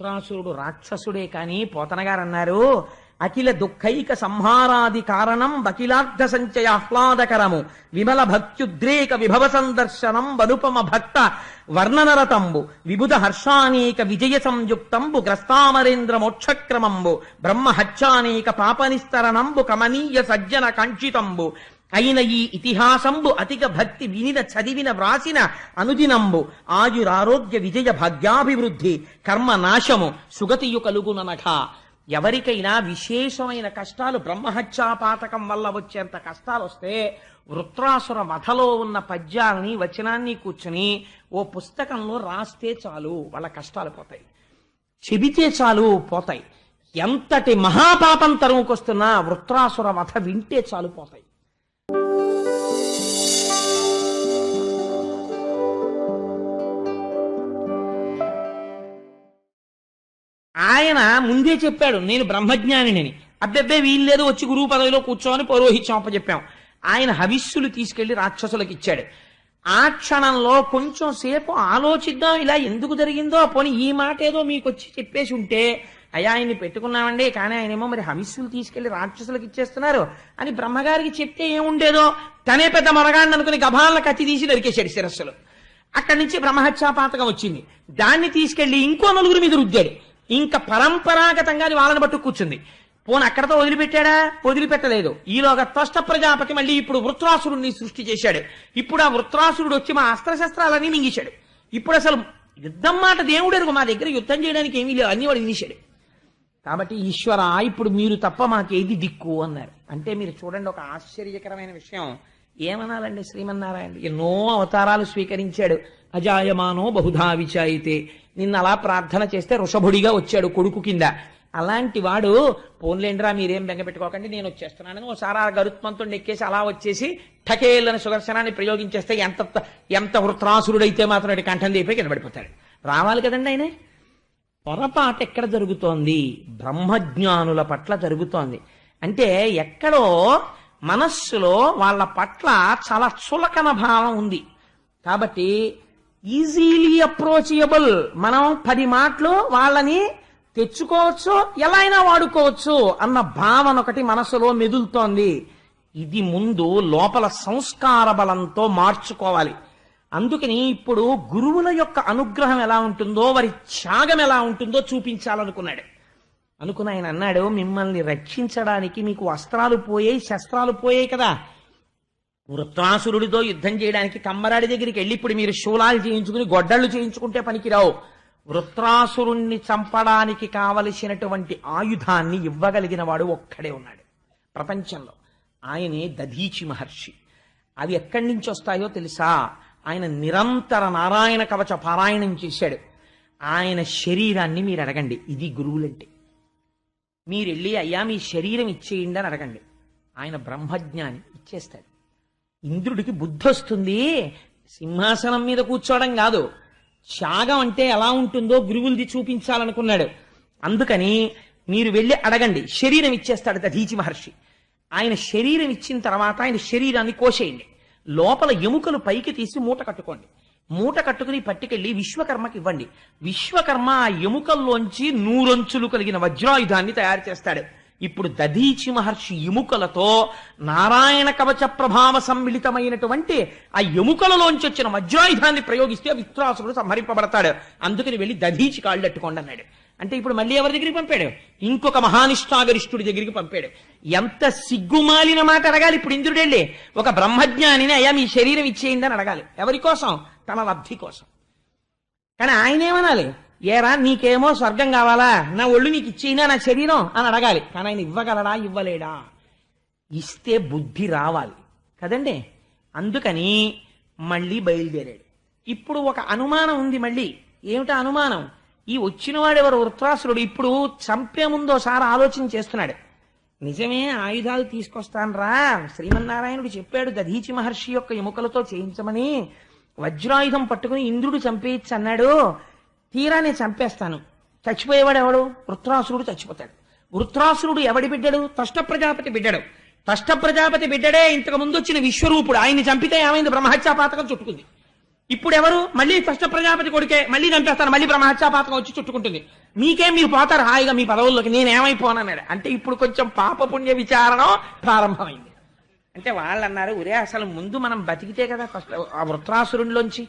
వృత్రాసురుడు రాక్షసుడే కాని పోతనగారు అన్నారు అఖిల దుఃఖైక సంహారాది కారణం బకిలార్థ సంచయ ఆహ్లాదకరము. విమల భక్త్యుద్రేక విభవ సందర్శనం వనుపమ భక్త వర్ణనరతంబు. విబుధ హర్షానేక విజయ సంయుక్తంబు. గ్రస్తామరేంద్ర మోక్షక్రమంబు. బ్రహ్మ హత్యానేక పాపనిస్తరణంబు కమనీయ సజ్జన కంచితంబు అయిన ఈ ఇతిహాసంబు అతిక భక్తి వినిన చదివిన వ్రాసిన అనుదినంబు ఆయురారోగ్య విజయ భాగ్యాభివృద్ధి కర్మ నాశము సుగతియు కలుగుననఘ ఎవరికైనా విశేషమైన కష్టాలు బ్రహ్మహత్యాపాతకం వల్ల వచ్చేంత కష్టాలు వస్తే వృత్రాసుర వధలో ఉన్న పద్యాలని వచనాన్ని కూర్చుని ఓ పుస్తకంలో రాస్తే చాలు వాళ్ళ కష్టాలు పోతాయి. చెబితే చాలు పోతాయి. ఎంతటి మహాపాపం తరుముకొస్తున్నా వృత్రాసుర వధ వింటే చాలు పోతాయి. ఆయన ముందే చెప్పాడు నేను బ్రహ్మజ్ఞానిని అబ్బెబ్బే వీల్లేదు వచ్చి గురువు పదవిలో కూర్చోమని పౌరోహిత్యం అప్పచెప్పాం. ఆయన హవిస్సులు తీసుకెళ్ళి రాక్షసులకు ఇచ్చాడు. ఆ క్షణంలో కొంచెం సేపు ఆలోచిద్దాం ఇలా ఎందుకు జరిగిందో పోనీ ఈ మాట ఏదో మీకు వచ్చి చెప్పేసి ఉంటే అయ్యా ఆయన్ని పెట్టుకున్నామండి కానీ ఆయనేమో మరి హవిస్సులు తీసుకెళ్ళి రాక్షసులకు ఇచ్చేస్తున్నారు అని బ్రహ్మగారికి చెప్తే ఏముండేదో తనే పెద్ద మరగాడిని అనుకుని గభాలను కత్తి తీసి నరికేశాడు శిరస్సులు. అక్కడి నుంచి బ్రహ్మహత్యాపాతకం వచ్చింది. దాన్ని తీసుకెళ్ళి ఇంకో నలుగురు మీద రుద్దాడు. ఇంకా పరంపరాగతంగా అది వాళ్ళని పట్టు కూర్చుంది. పోను అక్కడతో వదిలిపెట్టాడా? వదిలిపెట్టలేదు. ఈలోగా త్వష్ట ప్రజాపతి మళ్ళీ ఇప్పుడు వృత్రాసురుణ్ణి సృష్టి చేశాడు. ఇప్పుడు ఆ వృత్రాసురుడు వచ్చి మా అస్త్రశస్త్రాలన్నీ మింగేశాడు. ఇప్పుడు అసలు యుద్ధం మాట దేవుడు మా దగ్గర యుద్ధం చేయడానికి ఏమీ లేవు. అన్ని వాడు వినిశాడు. కాబట్టి ఈశ్వర ఇప్పుడు మీరు తప్ప మాకేది దిక్కు అన్నారు. అంటే మీరు చూడండి ఒక ఆశ్చర్యకరమైన విషయం. ఏమనాలండి శ్రీమన్నారాయణ ఎన్నో అవతారాలు స్వీకరించాడు. అజాయమానో బహుధా విచాయితే. నిన్న అలా ప్రార్థన చేస్తే ఋషభుడిగా వచ్చాడు కొడుకు కింద. అలాంటి వాడు పోన్లేండ్రా మీరేం బెంగపెట్టుకోకండి నేను వచ్చేస్తున్నానని ఒకసారి ఆ గరుత్మంతో ఎక్కేసి అలా వచ్చేసి ఠకేళ్ళని సుదర్శనాన్ని ప్రయోగించేస్తే ఎంత ఎంత వృత్రాసురుడైతే మాత్రం అటు కంఠం దీపే కింద పడిపోతాడు. రావాలి కదండి ఆయనే? పొరపాటు ఎక్కడ జరుగుతోంది? బ్రహ్మజ్ఞానుల పట్ల జరుగుతోంది. అంటే ఎక్కడో మనస్సులో వాళ్ళ పట్ల చాలా చులకన భావం ఉంది. కాబట్టి ఈజీలీ అప్రోచబుల్ మనం పది మాటలు వాళ్ళని తెచ్చుకోవచ్చు ఎలా అయినా వాడుకోవచ్చు అన్న భావన ఒకటి మనసులో మెదులుతోంది. ఇది ముందు లోపల సంస్కార బలంతో మార్చుకోవాలి. అందుకని ఇప్పుడు గురువుల యొక్క అనుగ్రహం ఎలా ఉంటుందో వారి త్యాగం ఎలా ఉంటుందో చూపించాలనుకున్నాడు. అనుకుని ఆయన అన్నాడు మిమ్మల్ని రక్షించడానికి మీకు వస్త్రాలు పోయాయి శస్త్రాలు పోయాయి కదా. వృత్రాసురుడితో యుద్ధం చేయడానికి కమ్మరాడి దగ్గరికి వెళ్ళి ఇప్పుడు మీరు శూలాలు చేయించుకుని గొడ్డళ్ళు చేయించుకుంటే పనికిరావు. వృత్రాసురుణ్ణి చంపడానికి కావలసినటువంటి ఆయుధాన్ని ఇవ్వగలిగిన వాడు ఒక్కడే ఉన్నాడు ప్రపంచంలో. ఆయనే దధీచి మహర్షి. అవి ఎక్కడి నుంచి వస్తాయో తెలుసా? ఆయన నిరంతర నారాయణ కవచ పారాయణం చేశాడు. ఆయన శరీరాన్ని మీరు అడగండి. ఇది గురువులంటే. మీరు వెళ్ళి అయ్యా మీ శరీరం ఇచ్చేయండి అని అడగండి. ఆయన బ్రహ్మజ్ఞాని ఇచ్చేస్తాడు. ఇంద్రుడికి బుద్ధి వస్తుంది సింహాసనం మీద కూర్చోవడం కాదు. త్యాగం అంటే ఎలా ఉంటుందో గురువులది చూపించాలనుకున్నాడు. అందుకని మీరు వెళ్ళి అడగండి. శరీరం ఇచ్చేస్తాడు దధీచి మహర్షి. ఆయన శరీరం ఇచ్చిన తర్వాత ఆయన శరీరాన్ని కోసేయండి. లోపల ఎముకలు పైకి తీసి మూట కట్టుకోండి. మూట కట్టుకుని పట్టుకెళ్ళి విశ్వకర్మకి ఇవ్వండి. విశ్వకర్మ ఆ ఎముకల్లోంచి నూరంచులు కలిగిన వజ్రాయుధాన్ని తయారు చేస్తాడు. ఇప్పుడు దధీచి మహర్షి ఎముకలతో నారాయణ కవచ ప్రభావ సమ్మిళితమైనటువంటి ఆ ఎముకలలోంచి వచ్చిన వజ్రాయుధాన్ని ప్రయోగిస్తే విత్రాసుడు సంహరింపబడతాడు. అందుకని వెళ్ళి దధీచి కాళ్ళు అట్టుకోండి అన్నాడు. అంటే ఇప్పుడు మళ్ళీ ఎవరి దగ్గరికి పంపాడు? ఇంకొక మహానిష్టాగరిష్ఠుడి దగ్గరికి పంపాడు. ఎంత సిగ్గుమాలిన మాట అడగాలి ఇప్పుడు ఇంద్రుడెళ్ళి. ఒక బ్రహ్మజ్ఞానిని అయ్యా మీ శరీరం ఇచ్చేయిందని అడగాలి. ఎవరి కోసం? తన లబ్ధి కోసం. కానీ ఆయన ఏమనాలి ఏరా నీకేమో స్వర్గం కావాలా? నా ఒళ్ళు నీకు ఇచ్చేనా నా శరీరం? అని అడగాలి. కానీ ఆయన ఇవ్వగలడా? ఇవ్వలేడా? ఇస్తే బుద్ధి రావాలి. కదండి? అందుకని మళ్ళీ బయలుదేరాడు. ఇప్పుడు ఒక అనుమానం ఉంది మళ్ళీ. ఏమిటా అనుమానం? ఈ వచ్చినవాడెవరు? వృత్రాసురుడు. ఇప్పుడు చంపే ముందు ఒకసారి ఆలోచన చేస్తున్నాడు. నిజమే ఆయుధాలు తీసుకొస్తానరా. శ్రీమన్నారాయణుడు చెప్పాడు దధీచి మహర్షి యొక్క ఎముకలతో చేయించమని. వజ్రాయుధం పట్టుకుని ఇంద్రుడు చంపేయచ్చు అన్నాడు. తీరా నేను చంపేస్తాను. చచ్చిపోయేవాడు ఎవడు వృత్రాసురుడు చచ్చిపోతాడు. వృత్రాసురుడు ఎవడి బిడ్డడు? తష్ట ప్రజాపతి బిడ్డడు. తష్ట ప్రజాపతి బిడ్డడే ఇంతకు ముందు వచ్చిన విశ్వరూపుడు. ఆయన్ని చంపితే ఏమైంది? బ్రహ్మహత్యాపాతకం చుట్టుకుంది. ఇప్పుడు ఎవరు మళ్ళీ తష్ట ప్రజాపతి కొడుకే మళ్ళీ చంపేస్తాను. మళ్ళీ బ్రహ్మహత్యాపాతకం వచ్చి చుట్టుకుంటుంది. మీకేం మీరు పోతారు హాయిగా మీ పదవుల్లోకి? నేనేమైపోనన్నాడు అంటే ఇప్పుడు కొంచెం పాపపుణ్య విచారణ ప్రారంభమైంది. అంటే వాళ్ళు అన్నారు ఒరే అసలు ముందు మనం బతికితే కదా ఫస్ట్ ఆ వృత్రాసురుడిలోంచి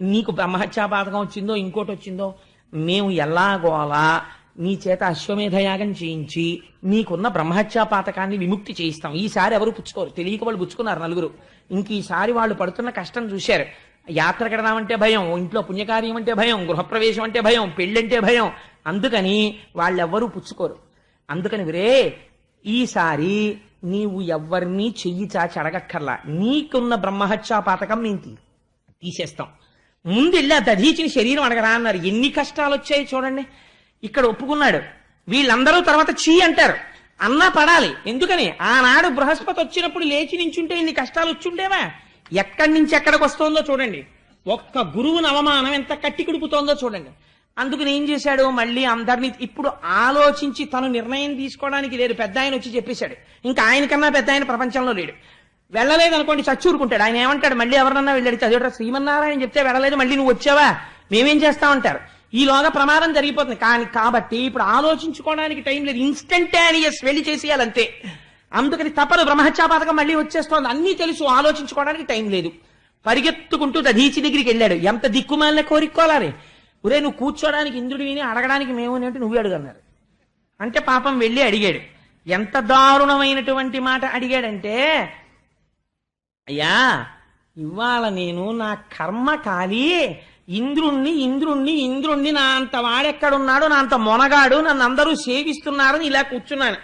నీకు బ్రహ్మహత్యాపాతకం వచ్చిందో ఇంకోటి వచ్చిందో మేము ఎలాగోలా నీ చేత అశ్వమేధయాగం చేయించి నీకున్న బ్రహ్మహత్యాపాతకాన్ని విముక్తి చేయిస్తాం. ఈసారి ఎవరు పుచ్చుకోరు. తెలియక వాళ్ళు పుచ్చుకున్నారు నలుగురు. ఇంక ఈసారి వాళ్ళు పడుతున్న కష్టం చూశారు. యాత్ర కడదామంటే భయం ఇంట్లో పుణ్యకార్యం అంటే భయం గృహప్రవేశం అంటే భయం పెళ్ళంటే భయం. అందుకని వాళ్ళెవ్వరూ పుచ్చుకోరు. అందుకని విరే ఈసారి నీవు ఎవ్వరినీ చెయ్యి చాచి అడగక్కర్లా. నీకున్న బ్రహ్మహత్యా పాతకం మేము తీ తీసేస్తాం. ముందు వెళ్ళి ఆ దధీచిన శరీరం అడగరా అన్నారు. ఎన్ని కష్టాలు వచ్చాయి చూడండి. ఇక్కడ ఒప్పుకున్నాడు. వీళ్ళందరూ తర్వాత చీ అంటారు. అన్నా పడాలి. ఎందుకని? ఆనాడు బృహస్పతి వచ్చినప్పుడు లేచి నించుంటే ఇన్ని కష్టాలు వచ్చుండేవా? ఎక్కడి నుంచి ఎక్కడికి వస్తుందో చూడండి. ఒక్క గురువుని అవమానం ఎంత కట్టి కుడుపుతోందో చూడండి. అందుకని ఏం చేశాడు? మళ్ళీ అందరినీ ఇప్పుడు ఆలోచించి తను నిర్ణయం తీసుకోవడానికి లేడు. పెద్ద ఆయన వచ్చి చెప్పేశాడు. ఇంకా ఆయనకన్నా పెద్ద ఆయన ప్రపంచంలో లేడు. వెళ్ళలేదు అనుకోండి చచ్చూరుకుంటాడు. ఆయన ఏమంటాడు? మళ్ళీ ఎవరన్నా వెళ్ళాడు? చదివట శ్రీమన్నారాయణ చెప్తే వెళ్ళలేదు మళ్ళీ నువ్వు వచ్చావా? మేమేం చేస్తామంటారు ఈలోగా ప్రమాదం జరిగిపోతుంది. కానీ కాబట్టి ఇప్పుడు ఆలోచించుకోవడానికి టైం లేదు. ఇన్స్టంటానియస్ వెళ్ళి చేసేయాలంతే. అందుకని తప్పదు బ్రహ్మహత్యాపాతకం మళ్ళీ వచ్చేస్తోంది. అన్నీ తెలుసు. ఆలోచించుకోవడానికి టైం లేదు. పరిగెత్తుకుంటూ దధీచి దగ్గరికి వెళ్ళాడు. ఎంత దిక్కుమాలిన కోరికోవాలి ఒరే నువ్వు కూర్చోడానికి ఇంద్రుడు విని అడగడానికి మేము అంటే నువ్వు అడుగన్నారు. అంటే పాపం వెళ్ళి అడిగాడు. ఎంత దారుణమైనటువంటి మాట అడిగాడంటే అయ్యా ఇవాళ నేను నా కర్మ కాలి ఇంద్రుణ్ణి ఇంద్రుణ్ణి ఇంద్రుణ్ణి నా అంత వాడెక్కడున్నాడో నా అంత మొనగాడు నన్ను అందరూ సేవిస్తున్నారని ఇలా కూర్చున్నాను.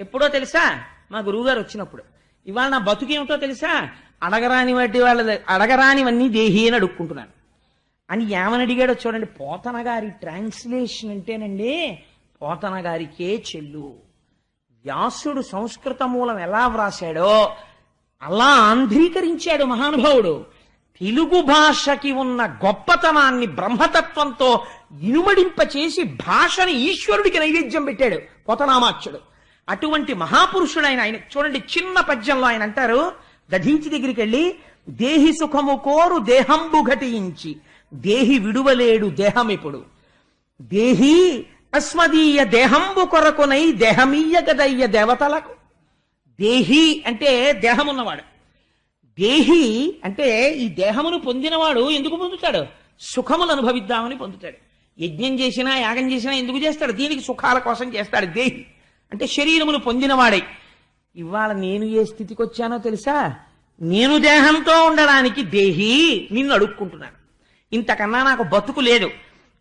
ఎప్పుడో తెలుసా? మా గురువుగారు వచ్చినప్పుడు. ఇవాళ నా బతుకేమిటో తెలుసా? అడగరాని వాటి వాళ్ళ అడగరానివన్నీ దేహి అని అడుక్కుంటున్నాను. అని ఏమని అడిగాడో చూడండి పోతన గారి ట్రాన్స్లేషన్ అంటేనండి పోతన గారికే చెల్లు. వ్యాసుడు సంస్కృత మూలం ఎలా వ్రాసాడో అలా ఆంధ్రీకరించాడు మహానుభావుడు. తెలుగు భాషకి ఉన్న గొప్పతనాన్ని బ్రహ్మతత్వంతో ఇనుమడింపచేసి భాషని ఈశ్వరుడికి నైవేద్యం పెట్టాడు కొతనామాక్షుడు అటువంటి మహాపురుషుడైన ఆయన ఆయన చూడండి చిన్న పద్యంలో ఆయన అంటారు దధించి దగ్గరికి వెళ్ళి దేహి సుఖము కోరు దేహంబు ఘటించి దేహి విడువలేడు దేహమిప్పుడు. దేహి అస్మదీయ దేహంబు కొరకునై దేహమీయ గదయ్య దేవతలకు దేహి అంటే దేహం ఉన్నవాడు దేహి అంటే ఈ దేహమును పొందినవాడు ఎందుకు పొందుతాడు? సుఖములు అనుభవిద్దామని పొందుతాడు. యజ్ఞం చేసినా యాగం చేసినా ఎందుకు చేస్తాడు? దీనికి సుఖాల కోసం చేస్తాడు దేహి. అంటే శరీరమును పొందినవాడై. ఇవాళ నేను ఏ స్థితికి వచ్చానో తెలుసా? నేను దేహంతో ఉండడానికి దేహి నిన్ను అడుక్కుంటున్నాను ఇంతకన్నా నాకు బతుకు లేదు.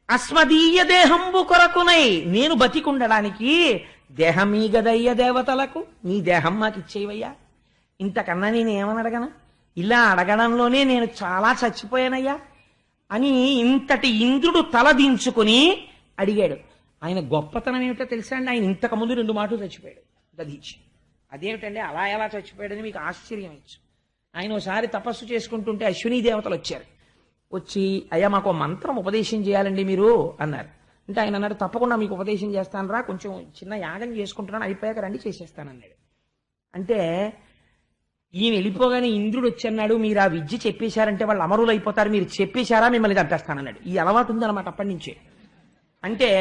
అస్మదీయ దేహంబు కొరకునై నేను బతికుండడానికి దేహమీ గదయ్య దేవతలకు నీ దేహం మాకు ఇచ్చేవయ్యా ఇంతకన్నా నేను ఏమని అడగను ఇలా అడగడంలోనే నేను చాలా చచ్చిపోయానయ్యా అని ఇంతటి ఇంద్రుడు తల దించుకుని అడిగాడు. ఆయన గొప్పతనం ఏమిటో తెలుసా అండి? ఆయన ఇంతకు ముందు రెండు మాటలు చచ్చిపోయాడు. దధీచి అదేమిటండి? అలా ఎలా చచ్చిపోయాడని మీకు ఆశ్చర్యం ఇచ్చు. ఆయన ఒకసారి తపస్సు చేసుకుంటుంటే అశ్విని దేవతలు వచ్చారు. వచ్చి అయ్యా మాకు మంత్రం ఉపదేశం చేయాలండి మీరు అన్నారు. అంటే ఆయన అన్నాడు తప్పకుండా మీకు ఉపదేశం చేస్తాను రా కొంచెం చిన్న యాగం చేసుకుంటున్నాను అయిపోయాక రండి చేసేస్తానన్నాడు అంటే ఈయన వెళ్ళిపోగానే ఇంద్రుడు వచ్చన్నాడు మీరు ఆ విద్య చెప్పేశారంటే వాళ్ళు అమరులు అయిపోతారు మీరు చెప్పేశారా మిమ్మల్ని చంపేస్తానన్నాడు ఈ అలవాటు ఉందన్నమాట అప్పటి నుంచే. అంటే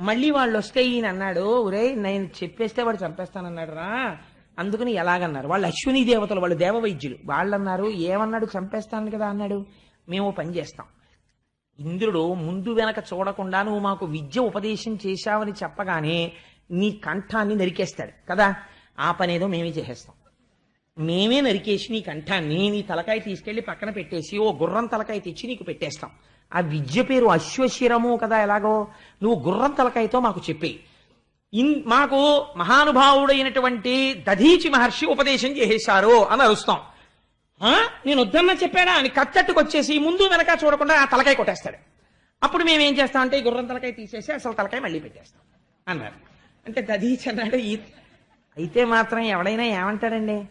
మళ్ళీ వాళ్ళు వస్తే ఈయన అన్నాడు ఒరే నేను చెప్పేస్తే వాడు చంపేస్తానన్నాడు రా అందుకని ఎలాగన్నారు? వాళ్ళు అశ్విని దేవతలు వాళ్ళు దేవ వైద్యులు వాళ్ళు అన్నారు ఏమన్నాడు? చంపేస్తాను కదా అన్నాడు. మేము పని చేస్తాం. ఇంద్రుడు ముందు వెనక చూడకుండా నువ్వు మాకు విద్య ఉపదేశం చేశావని చెప్పగానే నీ కంఠాన్ని నరికేస్తాడు. కదా? ఆ పనేదో మేమే చేసేస్తాం. మేమే నరికేసి నీ కంఠాన్ని నీ తలకాయ తీసుకెళ్ళి పక్కన పెట్టేసి ఓ గుర్రం తలకాయ తెచ్చి నీకు పెట్టేస్తాం. ఆ విద్య పేరు అశ్వశిరము కదా ఎలాగో? నువ్వు గుర్రం తలకాయతో మాకు చెప్పి ఇన్ మాకు మహానుభావుడైనటువంటి దధీచి మహర్షి ఉపదేశం చేసేశారు అని అరుస్తాం. నేను వద్దన్నా చెప్పాడా అని కచ్చట్టుకొచ్చేసి ముందు వెనక చూడకుండా ఆ తలకాయ కొట్టేస్తాడు. అప్పుడు మేము ఏం చేస్తామంటే గుర్రం తలకాయ తీసేసి అసలు తలకాయ మళ్ళీ పెట్టేస్తాం అన్నారు. అంటే దధీచి అన్నాడు ఈ అయితే మాత్రం ఎవడైనా ఏమంటాడండి?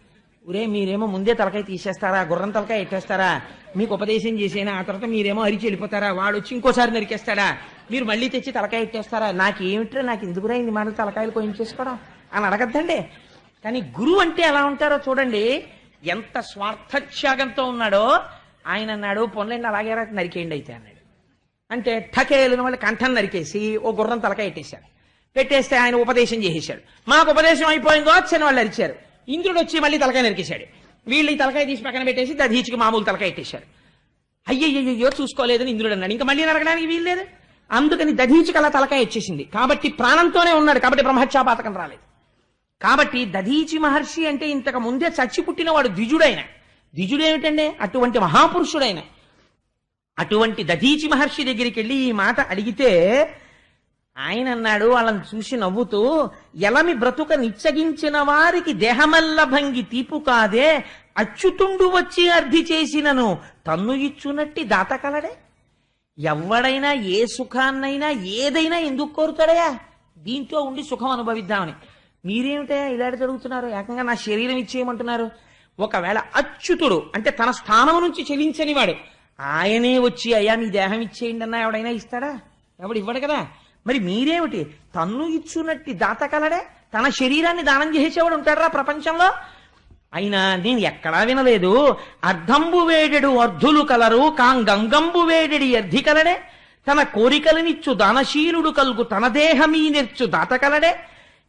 ఒరే మీరేమో ముందే తలకాయ తీసేస్తారా? గుర్రం తలకాయ ఎట్టేస్తారా? మీకు ఉపదేశం చేసేనా? ఆ తర్వాత మీరేమో అరిచి వెళ్ళిపోతారా? వాడు వచ్చి ఇంకోసారి నరికేస్తాడా? మీరు మళ్ళీ తెచ్చి తలకాయ ఎట్టేస్తారా? నాకేమిట్రా? నాకు ఎందుకురా ఇన్ని మాటలు తలకాయలు కోయించేసుకోవడం? అని అడగద్దండి. కానీ గురువు అంటే ఎలా ఉంటారో చూడండి. ఎంత స్వార్థత్యాగంతో ఉన్నాడో ఆయన అన్నాడు పొన్లండి అలాగే నరికేయండి అయితే అన్నాడు. అంటే ఠకేలిన వాళ్ళు కంఠం నరికేసి ఓ గుర్రం తలక పెట్టేశాడు పెట్టేస్తే ఆయన ఉపదేశం చేసేశాడు. మాకు ఉపదేశం అయిపోయిందో వచ్చని వాళ్ళు అరిచారు. ఇంద్రుడు వచ్చి మళ్ళీ తలకాయ నరికేశాడు. వీళ్ళు ఈ తలకాయ తీసి పక్కన పెట్టేసి దధీచికి మామూలు తలకాయ పెట్టేశారు అయ్యయ్యో చూసుకోలేదని ఇంద్రుడు అన్నాడు. ఇంకా మళ్ళీ నరకడానికి వీల్లేదు. అందుకని దధీచికి అలా తలకాయ ఇచ్చేసింది కాబట్టి ప్రాణంతోనే ఉన్నాడు. కాబట్టి బ్రహ్మత్యాపాతకం రాలేదు. కాబట్టి దధీచి మహర్షి అంటే ఇంతకు ముందే చచ్చి పుట్టినవాడు ద్విజుడైన. ద్విజుడేమిటండి? అటువంటి మహాపురుషుడైన. అటువంటి దధీచి మహర్షి దగ్గరికి వెళ్ళి ఈ మాట అడిగితే ఆయన అన్నాడు వాళ్ళని చూసి నవ్వుతూ ఎలమి బ్రతుక నిచ్చగించిన వారికి దేహమల్ల భంగి తీపు కాదే అచ్యుతుండు వచ్చి అర్థి చేసినను తన్ను ఇచ్చునట్టి దాత కలడే. ఎవడైనా ఏ సుఖాన్నైనా ఏదైనా ఎందుకు కోరుతాడయా? దీంట్లో ఉండి సుఖం అనుభవిద్దామని. మీరేమిటే ఇలాంటి జరుగుతున్నారు? ఏకంగా నా శరీరం ఇచ్చేయమంటున్నారు? ఒకవేళ అచ్యుతుడు అంటే తన స్థానం నుంచి చెలించని వాడు ఆయనే వచ్చి అయ్యా మీ దేహం ఇచ్చేయండి అన్నా ఎవడైనా ఇస్తాడా? ఎవడు ఇవ్వడు కదా. మరి మీరేమిటి? తన్ను ఇచ్చున్నట్టు దాత కలడే? తన శరీరాన్ని దానం చేసేవాడు ఉంటాడరా ప్రపంచంలో? అయినా నేను ఎక్కడా వినలేదు. అర్ధంబు వేడెడు అర్ధులు కలరు కాంగంగంబు వేడెడి అర్ధి కలడే? తన కోరికలనిచ్చు దానశీలుడు కలుగు తన దేహమీ నేర్చు దాత కలడే?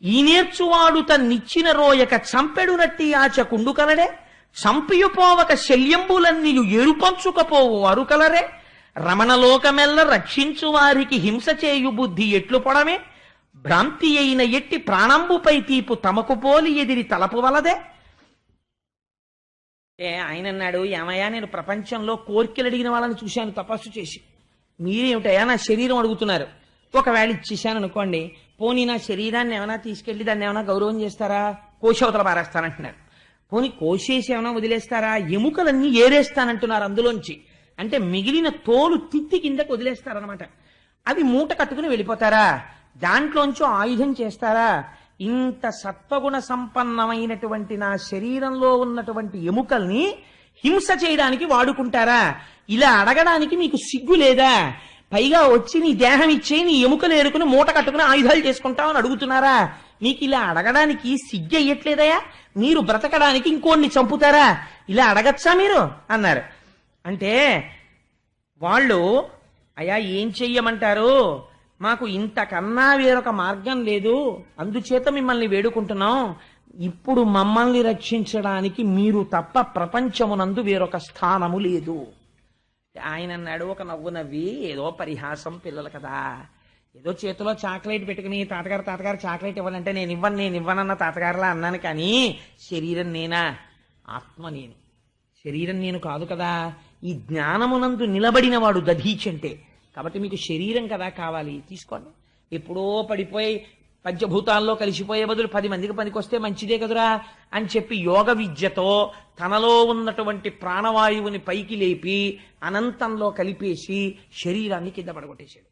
ఈ నేర్చువాడు తన్నిచ్చిన రోయక చంపెడునట్టి ఆచకుండు కలడే చంపియుపోవక శల్యంబులన్నీయు ఏరుపంచుకపోవు వారు కలరే. రమణలోకమెల్ల రక్షించు వారికి హింస చేయు బుద్ధి ఎట్లు పొడమే? భ్రాంతి అయిన ఎట్టి ప్రాణంబుపై తీపు తమకు పోలి ఎదిరి తలపు వలదే. ఏ ఆయన అన్నాడు ఏమయ్యా నేను ప్రపంచంలో కోర్కెలు అడిగిన వాళ్ళని చూశాను తపస్సు చేసి. మీరేమిటయ్యా నా శరీరం అడుగుతున్నారు? ఒకవేళ ఇచ్చేసాను అనుకోండి పోనీ నా శరీరాన్ని ఏమైనా తీసుకెళ్ళి దాన్ని ఏమైనా గౌరవం చేస్తారా? కోశవతల పారేస్తానంటున్నారు. పోనీ కోసేసి ఏమైనా వదిలేస్తారా? ఎముకలన్నీ ఏరేస్తానంటున్నారు అందులోంచి. అంటే మిగిలిన తోలు తిత్తి కిందకు వదిలేస్తారనమాట అవి మూట కట్టుకుని వెళ్ళిపోతారా? దాంట్లోంచి ఆయుధం చేస్తారా? ఇంత సత్వగుణ సంపన్నమైనటువంటి నా శరీరంలో ఉన్నటువంటి ఎముకల్ని హింస చేయడానికి వాడుకుంటారా? ఇలా అడగడానికి మీకు సిగ్గు లేదా? పైగా వచ్చి నీ దేహం ఇచ్చే నీ ఎముకలు ఏరుకుని మూట కట్టుకుని ఆయుధాలు చేసుకుంటామని అడుగుతున్నారా? మీకు ఇలా అడగడానికి సిగ్గు అయ్యట్లేదయా? మీరు బ్రతకడానికి ఇంకోడిని చంపుతారా? ఇలా అడగచ్చా మీరు? అన్నారు. అంటే వాళ్ళు అయ్యా ఏం చెయ్యమంటారు? మాకు ఇంతకన్నా వేరొక మార్గం లేదు. అందుచేత మిమ్మల్ని వేడుకుంటున్నాం. ఇప్పుడు మమ్మల్ని రక్షించడానికి మీరు తప్ప ప్రపంచమునందు వేరొక స్థానము లేదు. ఆయన అన్నాడు ఒక నవ్వు నవ్వి ఏదో పరిహాసం పిల్లలు కదా. ఏదో చేతిలో చాక్లెట్ పెట్టుకుని తాతగారు తాతగారు చాక్లెట్ ఇవ్వాలంటే నేను ఇవ్వను నేను ఇవ్వనన్న తాతగారులా అన్నాను కానీ శరీరం నేనా? ఆత్మ నేను. శరీరం నేను కాదు కదా. ఈ జ్ఞానమునందు నిలబడిన వాడు దధీచంటే. కాబట్టి మీకు శరీరం కదా కావాలి. తీసుకోండి. ఎప్పుడో పడిపోయి పంచభూతాల్లో కలిసిపోయే బదులు పది మందికి పనికొస్తే మంచిదే కదురా అని చెప్పి యోగ విద్యతో తనలో ఉన్నటువంటి ప్రాణవాయువుని పైకి లేపి అనంతంలో కలిపేసి శరీరాన్ని కింద పడగొట్టేశాడు.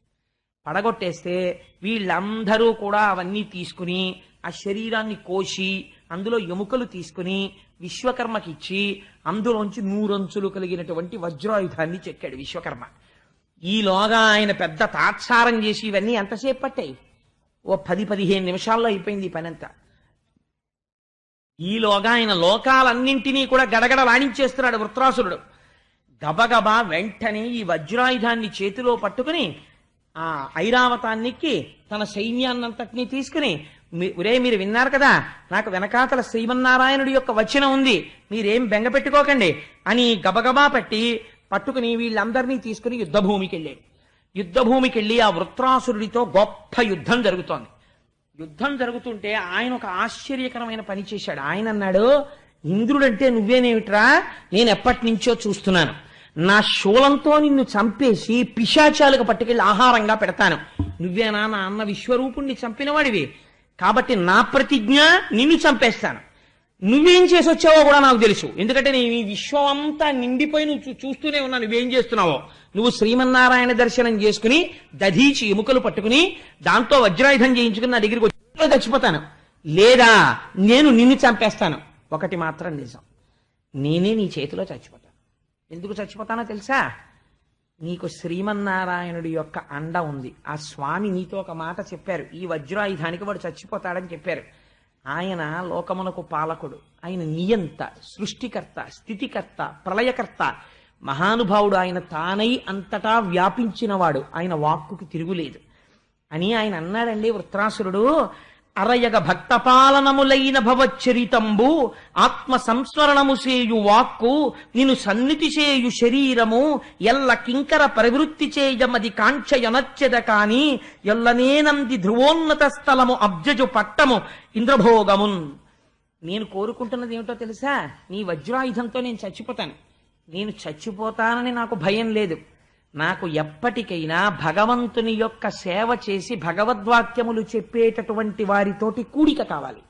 పడగొట్టేస్తే వీళ్ళందరూ కూడా అవన్నీ తీసుకుని ఆ శరీరాన్ని కోసి అందులో ఎముకలు తీసుకుని విశ్వకర్మకిచ్చి అందులోంచి నూరంచులు కలిగినటువంటి వజ్రాయుధాన్ని చెక్కాడు విశ్వకర్మ. ఈలోగా ఆయన పెద్ద తాత్సారం చేసి ఇవన్నీ ఎంతసేపు పట్టాయి? ఓ పది పదిహేను నిమిషాల్లో అయిపోయింది ఈ పనంతా. ఈలోగా ఆయన లోకాలన్నింటినీ కూడా గడగడ వాణించేస్తున్నాడు వృత్రాసురుడు. గబగబా వెంటనే ఈ వజ్రాయుధాన్ని చేతిలో పట్టుకుని ఆ ఐరావతాన్నికి తన సైన్యాన్నంతటినీ తీసుకుని మీ- ఒరే మీరు విన్నారు కదా నాకు వెనకాతల శ్రీమన్నారాయణుడి యొక్క వచనం ఉంది మీరేం బెంగ పెట్టుకోకండి అని గబగబా పట్టి పట్టుకుని వీళ్ళందరినీ తీసుకుని యుద్ధభూమికి వెళ్ళాడు యుద్ధభూమికి వెళ్ళి ఆ వృత్రాసురుడితో గొప్ప యుద్ధం జరుగుతోంది. యుద్ధం జరుగుతుంటే ఆయన ఒక ఆశ్చర్యకరమైన పని చేశాడు. ఆయన అన్నాడు ఇంద్రుడంటే నువ్వేనేమిట్రా? నేను ఎప్పటి నుంచో చూస్తున్నాను. నా శూలంతో నిన్ను చంపేసి పిశాచాలకు పట్టుకెళ్ళి ఆహారంగా పెడతాను. నువ్వేనా నా అన్న విశ్వరూపుణ్ణి చంపినవాడివి? కాబట్టి నా ప్రతిజ్ఞ నిన్ను చంపేస్తాను. నువ్వేం చేసి వచ్చావో కూడా నాకు తెలుసు. ఎందుకంటే నేను ఈ విశ్వం అంతా నిండిపోయి నువ్వు చూ- చూస్తూనే ఉన్నా. నువ్వేం చేస్తున్నావో? నువ్వు శ్రీమన్నారాయణ దర్శనం చేసుకుని దధీచి ఎముకలు పట్టుకుని దాంతో వజ్రాయుధం చేయించుకుని నా దగ్గరికి వచ్చి చచ్చిపోతాను. లేదా నేను నిన్ను చంపేస్తాను. ఒకటి మాత్రం నిజం. నేనే నీ చేతిలో చచ్చిపోతాను. ఎందుకు చచ్చిపోతానో తెలుసా? నీకు శ్రీమన్నారాయణుడి యొక్క అండ ఉంది. ఆ స్వామి నీతో ఒక మాట చెప్పారు. ఈ వజ్రాయుధానికి వాడు చచ్చిపోతాడని చెప్పారు. ఆయన లోకమునకు పాలకుడు. ఆయన నియంత సృష్టికర్త స్థితికర్త ప్రళయకర్త. మహానుభావుడు ఆయన తానై అంతటా వ్యాపించినవాడు. ఆయన వాక్కుకి తిరుగులేదు. అని ఆయన అన్నాడండి వృత్రాసురుడు అరయగ భక్తపాలనములైన భవచ్చరితంబు ఆత్మ సంస్మరణము చేయు వాక్కు నిను సన్నిధి చేయు శరీరము ఎల్ల కింకర ప్రవృత్తి చేయమది కాంక్షయనచ్చెద కాని ఎల్లనేనంది ధ్రువోన్నత స్థలము అబ్జజు పట్టము. ఇంద్రభోగమున్ నేను కోరుకుంటున్నది ఏమిటో తెలుసా? నీ వజ్రాయుధంతో నేను చచ్చిపోతాను. నేను చచ్చిపోతానని నాకు భయం లేదు. నాకు ఎప్పటికైనా భగవంతుని యొక్క సేవ చేసి భగవద్వాక్యములు చెప్పేటటువంటి వారితోటి కూడిక కావాలి.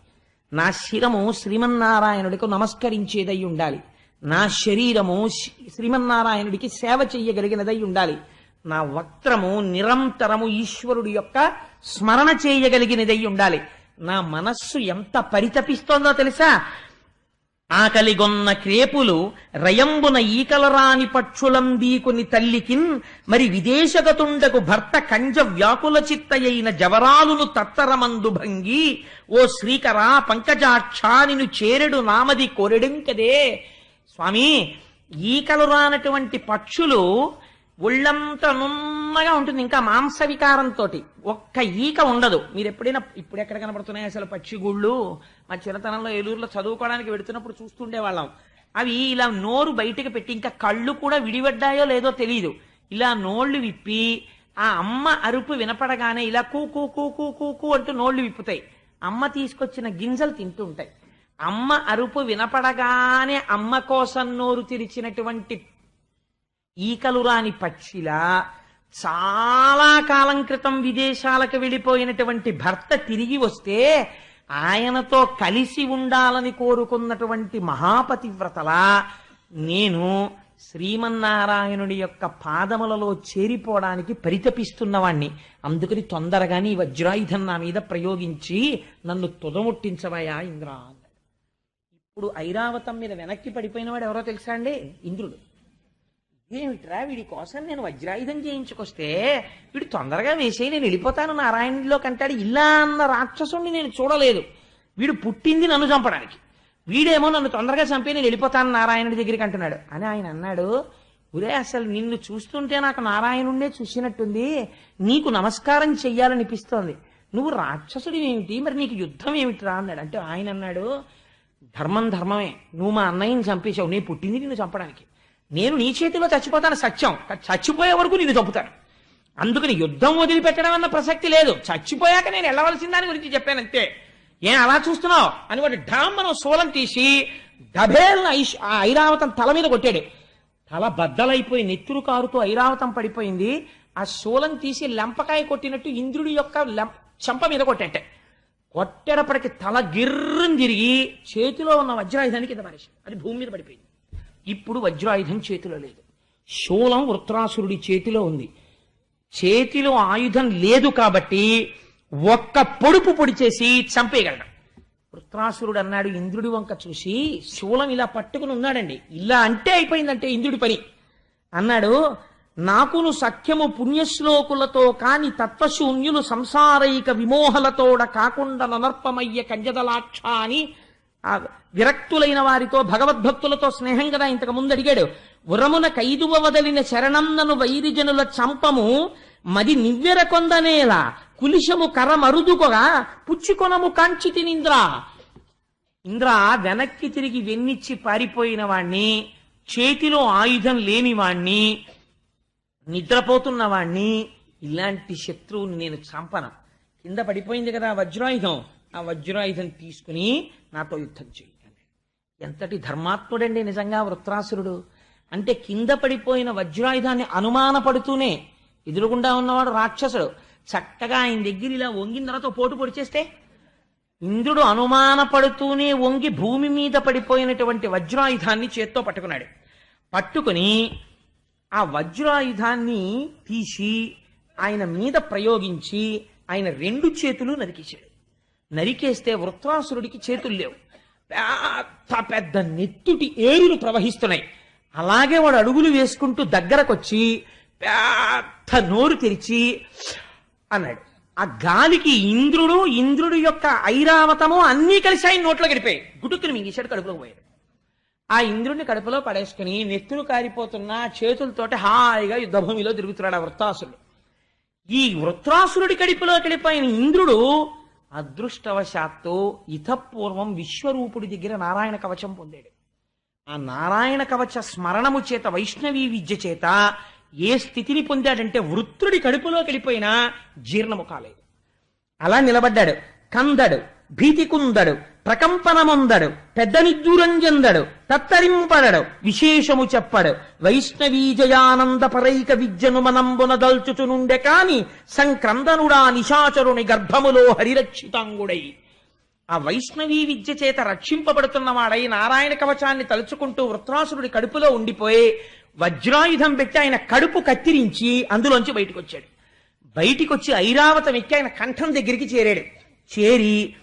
నా శిరము శ్రీమన్నారాయణుడికి నమస్కరించేదై ఉండాలి. నా శరీరము శ్రీమన్నారాయణుడికి సేవ చెయ్యగలిగినదై ఉండాలి. నా వక్త్రము నిరంతరము ఈశ్వరుడి యొక్క స్మరణ చేయగలిగినదై ఉండాలి. నా మనస్సు ఎంత పరితపిస్తోందో తెలుసా? ఆకలిగొన్న క్రేపులు రయంబున ఈకలరాని పక్షులందీకుని తల్లికిన్ మరి విదేశగతుండకు భర్త కంజ వ్యాకుల చిత్తయైన జవరాలును తత్తరమందు భంగి ఓ శ్రీకరా పంకజాక్షానిను చేరెడు నామది కొరెడింకదే. స్వామి ఈకలు రానటువంటి పక్షులు ఒళ్ళంతా నున్నగా ఉంటుంది ఇంకా మాంస వికారంతో ఒక్క ఈక ఉండదు. మీరు ఎప్పుడైనా ఇప్పుడు ఎక్కడ కనబడుతున్నాయి అసలు పక్షిగుళ్ళు మా చిన్నతనంలో ఏలూరులో చదువుకోవడానికి వెడుతున్నప్పుడు చూస్తుండే వాళ్ళం అవి ఇలా నోరు బయటకు పెట్టి ఇంకా కళ్ళు కూడా విడిపడ్డాయో లేదో తెలియదు ఇలా నోళ్ళు విప్పి ఆ అమ్మ అరుపు వినపడగానే ఇలా కూ కూ కూ కూ కూ కూ అంటూ నోళ్ళు విప్పుతాయి. అమ్మ తీసుకొచ్చిన గింజలు తింటూ ఉంటాయి అమ్మ అరుపు వినపడగానే అమ్మ కోసం నోరు తెరిచినటువంటి ఈకలు రాని పక్షిలా చాలా కాలం క్రితం విదేశాలకు వెళ్ళిపోయినటువంటి భర్త తిరిగి వస్తే ఆయనతో కలిసి ఉండాలని కోరుకున్నటువంటి మహాపతివ్రతలా నేను శ్రీమన్నారాయణుడి యొక్క పాదములలో చేరిపోవడానికి పరితపిస్తున్నవాణ్ణి అందుకని తొందరగా నీ వజ్రాయుధం నా మీద ప్రయోగించి నన్ను తుదముట్టించవయా ఇంద్ర ఇప్పుడు ఐరావతం మీద వెనక్కి పడిపోయినవాడు ఎవరో తెలుసా అండి? ఇంద్రుడు. ఏమిట్రా వీడి కోసం నేను వజ్రాయుధం చేయించుకొస్తే వీడు తొందరగా వేసేయి నేను వెళ్ళిపోతాను నారాయణుడిలో కంటాడు. ఇలా అన్న రాక్షసుని నేను చూడలేదు. వీడు పుట్టింది నన్ను చంపడానికి. వీడేమో నన్ను తొందరగా చంపి నేను వెళ్ళిపోతాను నారాయణుడి దగ్గరికి అంటున్నాడు. అని ఆయన అన్నాడు ఒరే అసలు నిన్ను చూస్తుంటే నాకు నారాయణుడినే చూసినట్టుంది. నీకు నమస్కారం చెయ్యాలనిపిస్తోంది. నువ్వు రాక్షసుడి ఏమిటి మరి నీకు యుద్ధం ఏమిటిరా అన్నాడు. అంటే ఆయన అన్నాడు ధర్మం ధర్మమే. నువ్వు మా అన్నయ్యని చంపేశావు. నేను పుట్టింది నిన్ను చంపడానికి. నేను నీ చేతిలో చచ్చిపోతాను సత్యం. చచ్చిపోయే వరకు నిన్ను చంపుతాను. అందుకని యుద్ధం వదిలిపెట్టడం అన్న ప్రసక్తి లేదు. చచ్చిపోయాక నేను వెళ్ళవలసిన దాని గురించి చెప్పాను అంతే. ఏం అలా చూస్తున్నావు? అని వాడు ఢామ్మను శూలం తీసి డబేల్ ఐష్ ఆ ఐరావతం తల మీద కొట్టాడు. తల బద్దలైపోయి నెత్తురు కారుతూ ఐరావతం పడిపోయింది. ఆ శూలం తీసి లెంపకాయ కొట్టినట్టు ఇంద్రుడి యొక్క చెంప మీద కొట్టేట. కొట్టేటప్పటికి తల గిర్రం తిరిగి చేతిలో ఉన్న వజ్రాయుధానికి కింద మనిషి అది భూమి మీద పడిపోయింది. ఇప్పుడు వజ్రాయుధం చేతిలో లేదు. శూలం వృత్రాసురుడి చేతిలో ఉంది. చేతిలో ఆయుధం లేదు కాబట్టి ఒక్క పొడుపు పొడి చేసి చంపేయగలడు. వృత్రాసురుడు అన్నాడు ఇంద్రుడి వంక చూసి శూలం ఇలా పట్టుకుని ఉన్నాడండి. ఇలా అంటే అయిపోయిందంటే ఇంద్రుడి పని. అన్నాడు నాకును సఖ్యము పుణ్యశ్లోకులతో కాని తత్వశూన్యులు సంసారైక విమోహలతోడ కాకుండా ననర్పమయ్య కంజదలాక్ష అని ఆ విరక్తులైన వారితో భగవద్భక్తులతో స్నేహం కదా ఇంతకు ముందు అడిగాడు. ఉరమున కైదువ వదలిన శరణందను వైరిజనుల చంపము మది నివ్వెర కొందనేలా. కులిశము కరమరుదుకొగా పుచ్చికొనము కాంచితినింద్ర ఇంద్ర వెనక్కి తిరిగి వెన్నిచ్చి పారిపోయిన వాణ్ణి చేతిలో ఆయుధం లేని వాణ్ణి నిద్రపోతున్న వాణ్ణి ఇలాంటి శత్రువుని నేను చంపను. కింద పడిపోయింది కదా వజ్రాయుధం. ఆ వజ్రాయుధం తీసుకుని నాతో యుద్ధం చేయి ఎంతటి ధర్మాత్ముడండి నిజంగా వృత్రాసురుడు. అంటే కింద పడిపోయిన వజ్రాయుధాన్ని అనుమానపడుతూనే ఎదురుగుండా ఉన్నవాడు రాక్షసుడు. చక్కగా ఆయన దగ్గర ఇలా వంగిన తర్వాత పోటు పొడిచేస్తే ఇంద్రుడు అనుమానపడుతూనే వంగి భూమి మీద పడిపోయినటువంటి వజ్రాయుధాన్ని చేత్తో పట్టుకున్నాడు. పట్టుకుని ఆ వజ్రాయుధాన్ని తీసి ఆయన మీద ప్రయోగించి ఆయన రెండు చేతులు నరికేశాడు. నరికేస్తే వృత్రాసురుడికి చేతులు లేవు. పెద్ద పెద్ద నెత్తుటి ఏరులు ప్రవహిస్తున్నాయి. అలాగే వాడు అడుగులు వేసుకుంటూ దగ్గరకొచ్చి పెద్ద నోరు తెరిచి అన్నాడు. ఆ గాలికి ఇంద్రుడు ఇంద్రుడి యొక్క ఐరావతము అన్నీ కలిసి ఆయన నోట్లో గడిపాయి. గుటుక్కుని మింగేశాడు కడుపులోకి పోయాడు. ఆ ఇంద్రుడిని కడుపులో పడేసుకుని నెత్తులు కారిపోతున్న చేతులతోటి హాయిగా యుద్ధభూమిలో తిరుగుతున్నాడు ఆ వృత్తాసురుడు. ఈ వృత్రాసురుడి కడుపులోకి వెళ్ళిపోయిన ఇంద్రుడు అదృష్టవశాత్తు ఇతపూర్వం విశ్వరూపుడి దగ్గర నారాయణ కవచం పొందాడు. ఆ నారాయణ కవచ స్మరణము చేత వైష్ణవీ విద్య చేత ఏ స్థితిని పొందాడంటే వృత్రుడి కడుపులోకి వెళ్ళిపోయినా జీర్ణము కాలేదు. అలా నిలబడ్డాడు కందడు భీతికుందడు ప్రకంపనముందడు పెద్ద నిద్దూరం చెందడు తత్తరింపడడు విశేషము చెప్పడు. వైష్ణవీ జయానంద పరైక విద్యను మనంబున దల్చుచునుండె కాని సంక్రందనుడా నిశాచరుని గర్భములో హరిరక్షితాంగుడై. ఆ వైష్ణవీ విద్య చేత రక్షింపబడుతున్నవాడై నారాయణ కవచాన్ని తలుచుకుంటూ వృత్రాసురుడి కడుపులో ఉండిపోయి వజ్రాయుధం పెట్టి ఆయన కడుపు కత్తిరించి అందులోంచి బయటకొచ్చాడు. వచ్చాడు ఐరావతం ఎక్కి ఆయన కంఠం దగ్గరికి చేరాడు. చేరి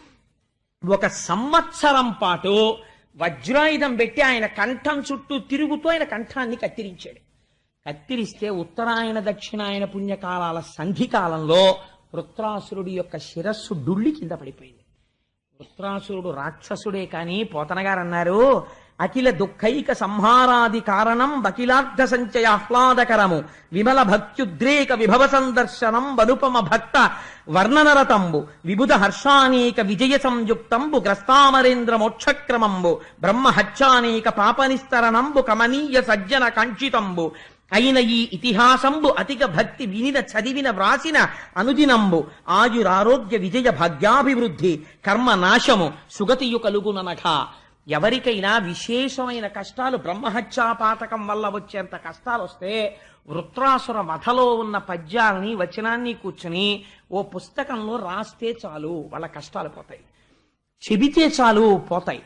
ఒక సంవత్సరం పాటు వజ్రాయుధం పెట్టి ఆయన కంఠం చుట్టూ తిరుగుతూ ఆయన కంఠాన్ని కత్తిరించాడు. కత్తిరిస్తే ఉత్తరాయణ దక్షిణాయన పుణ్యకాలాల సంధి కాలంలో వృత్రాసురుడి యొక్క శిరస్సు డుళ్ళి కింద పడిపోయింది. వృత్రాసురుడు రాక్షసుడే కానీ పోతనగారు అన్నారు అఖిల దుఃఖైక సంహారాది కారణం వకిలార్థ సంచయ ఆహ్లాదకరము. విమల భక్త్యుద్రేక విభవ సందర్శనం వనుపమ భక్త వర్ణనరతంబు. విబుధ హర్షానేక విజయ సంయుక్తంబు. గ్రస్తామరేంద్ర మోక్షక్రమంబు. బ్రహ్మ హత్యానేక పాపనిస్తరణంబు. కమనీయ సజ్జన కాంక్షితంబు. అయిన ఈ ఇతిహాసంబు అతిక భక్తి వినిన చదివిన వ్రాసిన అనుదినంబు. ఆయురారోగ్య విజయ భాగ్యాభివృద్ధి. కర్మ నాశము సుగతియు కలుగుననఘ ఎవరికైనా విశేషమైన కష్టాలు బ్రహ్మహత్యాపాతకం వల్ల వచ్చేంత కష్టాలు వస్తే వృత్రాసుర వధలో ఉన్న పద్యాలని వచనాన్ని కూర్చుని ఓ పుస్తకంలో రాస్తే చాలు వాళ్ళ కష్టాలు పోతాయి. చెబితే చాలు పోతాయి.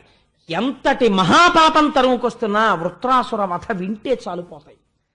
ఎంతటి మహాపాపం తరుముకొస్తున్నా వృత్రాసుర వధ వింటే చాలు పోతాయి.